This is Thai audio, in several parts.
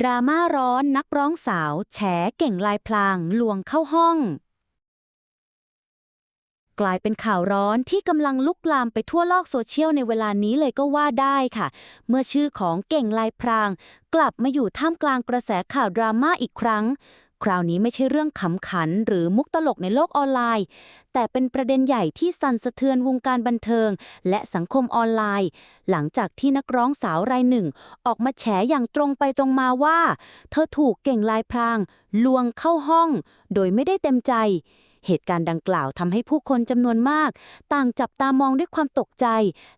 ดราม่าร้อนนักร้องสาว แฉเก่งลายพลางลวงเข้าห้อง กลายเป็นข่าวร้อนที่กำลังลุกลามไปทั่วโลกโซเชียลในเวลานี้เลยก็ว่าได้ค่ะ เมื่อชื่อของเก่งลายพราง กลับมาอยู่ท่ามกลางกระแสข่าวดราม่าอีกครั้ง คราวนี้ไม่ใช่เรื่องขำขันหรือมุกตลกในโลกออนไลน์ แต่เป็นประเด็นใหญ่ที่สั่นสะเทือนวงการบันเทิง และสังคมออนไลน์ หลังจากที่นักร้องสาวรายหนึ่ง ออกมาแฉอย่างตรงไปตรงมาว่า เธอถูกเก่งลายพราง ลวงเข้าห้อง โดยไม่ได้เต็มใจเหตุการณ์ดังกล่าวทำให้ผู้คนจำนวนมาก ต่างจับตามองด้วยความตกใจ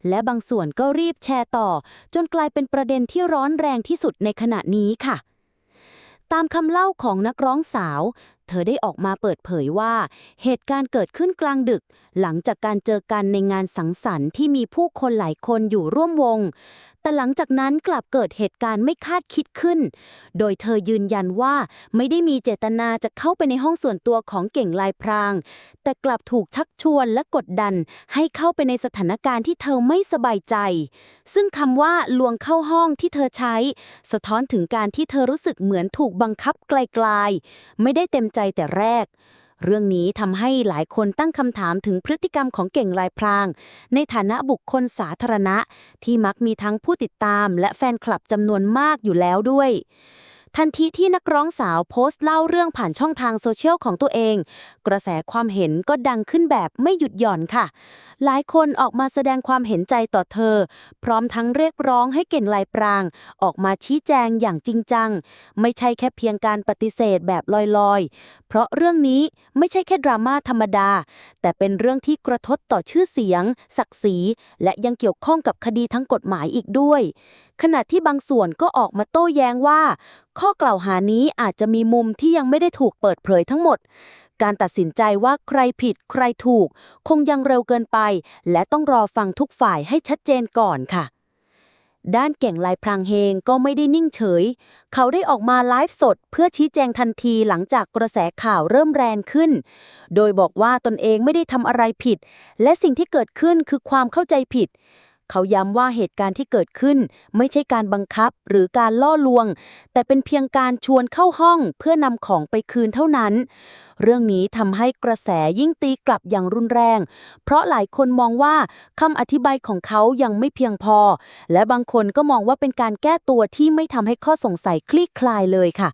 และบางส่วนก็รีบแชร์ต่อ จนกลายเป็นประเด็นที่ร้อนแรงที่สุดในขณะนี้ค่ะ ตามคำเล่าของนักร้องสาว เธอได้ออกมาเปิดเผยว่า เหตุการณ์เกิดขึ้นกลางดึก หลังจากการเจอกันในงานสังสรรค์ที่มีผู้คนหลายคนอยู่ร่วมวง แต่หลังจากนั้นกลับเกิดเหตุการณ์ไม่คาดคิดขึ้น โดยเธอยืนยันว่าไม่ได้มีเจตนาจะเข้าไปในห้องส่วนตัวของเก่งลายพราง แต่กลับถูกชักชวนและกดดัน ให้เข้าไปในสถานการณ์ที่เธอไม่สบายใจ ซึ่งคำว่าลวงเข้าห้องที่เธอใช้ สะท้อนถึงการที่เธอรู้สึกเหมือนถูกบังคับไกลๆ ไม่ได้เต็มใจแต่แรก เรื่องนี้ทำให้หลายคนตั้งคำถามถึงพฤติกรรมของเก่งลายพราง ในฐานะบุคคลสาธารณะ ที่มักมีทั้งผู้ติดตามและแฟนคลับจำนวนมากอยู่แล้วด้วย ทันทีที่นักร้องสาวโพสต์เล่าเรื่องผ่านช่องทางโซเชียลของตัวเอง กระแสความเห็นก็ดังขึ้นแบบไม่หยุดหย่อนค่ะ หลายคนออกมาแสดงความเห็นใจต่อเธอ พร้อมทั้งเรียกร้องให้เก่งลายปราง ออกมาชี้แจงอย่างจริงจัง ไม่ใช่แค่เพียงการปฏิเสธแบบลอยๆ เพราะเรื่องนี้ไม่ใช่แค่ดราม่าธรรมดา แต่เป็นเรื่องที่กระทบต่อชื่อเสียง ศักดิ์ศรีและยังเกี่ยวข้องกับคดีทั้งกฎหมายอีกด้วย ขณะที่บางส่วนก็ออกมาโต้แย้งว่า ข้อกล่าวหานี้อาจจะมีมุมที่ยังไม่ได้ถูกเปิดเผยทั้งหมด การตัดสินใจว่าใครผิดใครถูก คงยังเร็วเกินไป และต้องรอฟังทุกฝ่ายให้ชัดเจนก่อนค่ะด้านเก่งลายพรางเฮงก็ไม่ได้นิ่งเฉย เขาได้ออกมาไลฟ์สดเพื่อชี้แจงทันทีหลังจากกระแสข่าวเริ่มแรงขึ้น โดยบอกว่าตนเองไม่ได้ทำอะไรผิด และสิ่งที่เกิดขึ้นคือความเข้าใจผิด เขาย้ำว่าเหตุการณ์ที่เกิดขึ้น ไม่ใช่การบังคับหรือการล่อลวง แต่เป็นเพียงการชวนเข้าห้องเพื่อนำของไปคืนเท่านั้น เรื่องนี้ทำให้กระแสยิ่งตีกลับอย่างรุนแรง เพราะหลายคนมองว่าคำอธิบายของเขายังไม่เพียงพอ และบางคนก็มองว่าเป็นการแก้ตัวที่ไม่ทำให้ข้อสงสัยคลี่คลายเลยค่ะ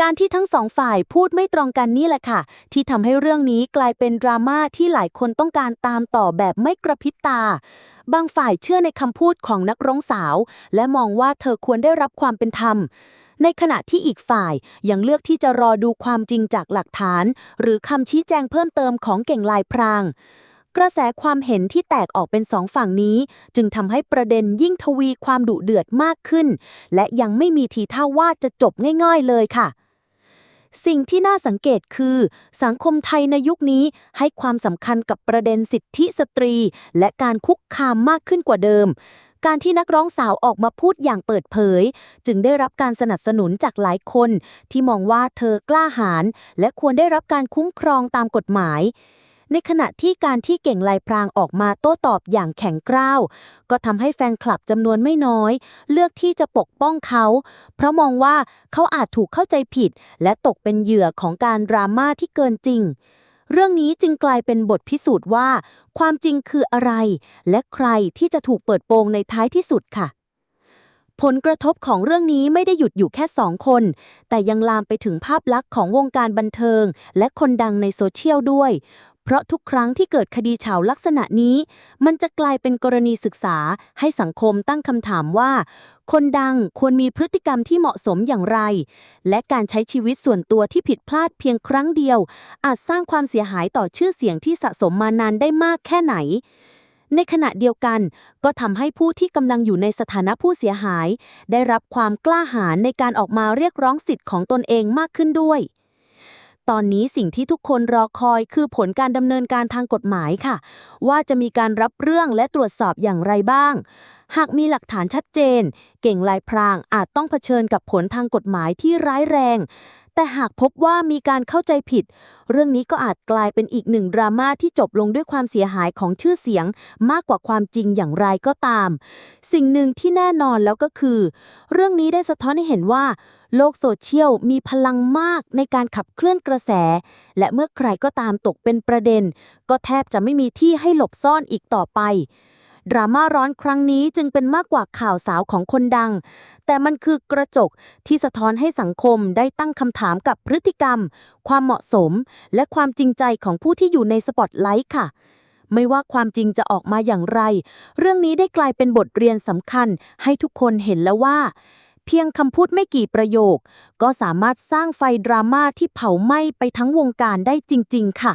การที่ทั้งสองฝ่ายพูดไม่ตรงกันนี่แหละค่ะ ที่ทำให้เรื่องนี้กลายเป็นดราม่าที่หลายคนต้องการตามต่อแบบไม่กระพริบตา บางฝ่ายเชื่อในคำพูดของนักร้องสาว และมองว่าเธอควรได้รับความเป็นธรรม ในขณะที่อีกฝ่ายยังเลือกที่จะรอดูความจริงจากหลักฐาน หรือคำชี้แจงเพิ่มเติมของเก่งลายพรางกระแสความเห็นที่แตกออกเป็นสองฝั่งนี้ จึงทำให้ประเด็นยิ่งทวีความดุเดือดมากขึ้น และยังไม่มีทีท่าว่าจะจบง่าย ๆ เลยค่ะ สิ่งที่น่าสังเกตคือ สังคมไทยในยุคนี้ให้ความสำคัญกับประเด็นสิทธิสตรี และการคุกคามมากขึ้นกว่าเดิม การที่นักร้องสาวออกมาพูดอย่างเปิดเผย จึงได้รับการสนับสนุนจากหลายคน ที่มองว่าเธอกล้าหาญและควรได้รับการคุ้มครองตามกฎหมาย ในขณะที่การที่เก่งลายพรางออกมาโต้ตอบอย่างแข็งกร้าว ก็ทำให้แฟนคลับจำนวนไม่น้อย เลือกที่จะปกป้องเขา เพราะมองว่าเขาอาจถูกเข้าใจผิด และตกเป็นเหยื่อของการดราม่าที่เกินจริง เรื่องนี้จึงกลายเป็นบทพิสูจน์ว่า ความจริงคืออะไร และใครที่จะถูกเปิดโปงในท้ายที่สุดค่ะผลกระทบของเรื่องนี้ไม่ได้หยุดอยู่แค่สองคน แต่ยังลามไปถึงภาพลักษณ์ของวงการบันเทิง และคนดังในโซเชียลด้วย เพราะทุกครั้งที่เกิดคดีเฉาลักษณะนี้ มันจะกลายเป็นกรณีศึกษาให้สังคมตั้งคำถามว่า คนดังควรมีพฤติกรรมที่เหมาะสมอย่างไร และการใช้ชีวิตส่วนตัวที่ผิดพลาดเพียงครั้งเดียว อาจสร้างความเสียหายต่อชื่อเสียงที่สะสมมานานได้มากแค่ไหนในขณะเดียวกันก็ทำให้ผู้ที่กำลังอยู่ในสถานะผู้เสียหาย ได้รับความกล้าหาญในการออกมาเรียกร้องสิทธิ์ของตนเองมากขึ้นด้วย ตอนนี้สิ่งที่ทุกคนรอคอยคือผลการดำเนินการทางกฎหมายค่ะ ว่าจะมีการรับเรื่องและตรวจสอบอย่างไรบ้าง หากมีหลักฐานชัดเจน เก่งลายพรางอาจต้องเผชิญกับผลทางกฎหมายที่ร้ายแรง แต่หากพบว่ามีการเข้าใจผิด เรื่องนี้ก็อาจกลายเป็นอีกหนึ่งดราม่าที่จบลงด้วยความเสียหายของชื่อเสียง มากกว่าความจริงอย่างไรก็ตาม สิ่งหนึ่งที่แน่นอนแล้วก็คือ เรื่องนี้ได้สะท้อนให้เห็นว่า โลกโซเชียลมีพลังมากในการขับเคลื่อนกระแส และเมื่อใครก็ตามตกเป็นประเด็น ก็แทบจะไม่มีที่ให้หลบซ่อนอีกต่อไป ดราม่าร้อนครั้งนี้จึงเป็นมากกว่าข่าวสาวของคนดัง แต่มันคือกระจกที่สะท้อนให้สังคมได้ตั้งคำถามกับพฤติกรรม ความเหมาะสม และความจริงใจของผู้ที่อยู่ในสปอตไลท์ค่ะไม่ว่าความจริงจะออกมาอย่างไร เรื่องนี้ได้กลายเป็นบทเรียนสำคัญให้ทุกคนเห็นแล้วว่า เพียงคำพูดไม่กี่ประโยค ก็สามารถสร้างไฟดราม่าที่เผาไหม้ไปทั้งวงการได้จริง ๆ ค่ะ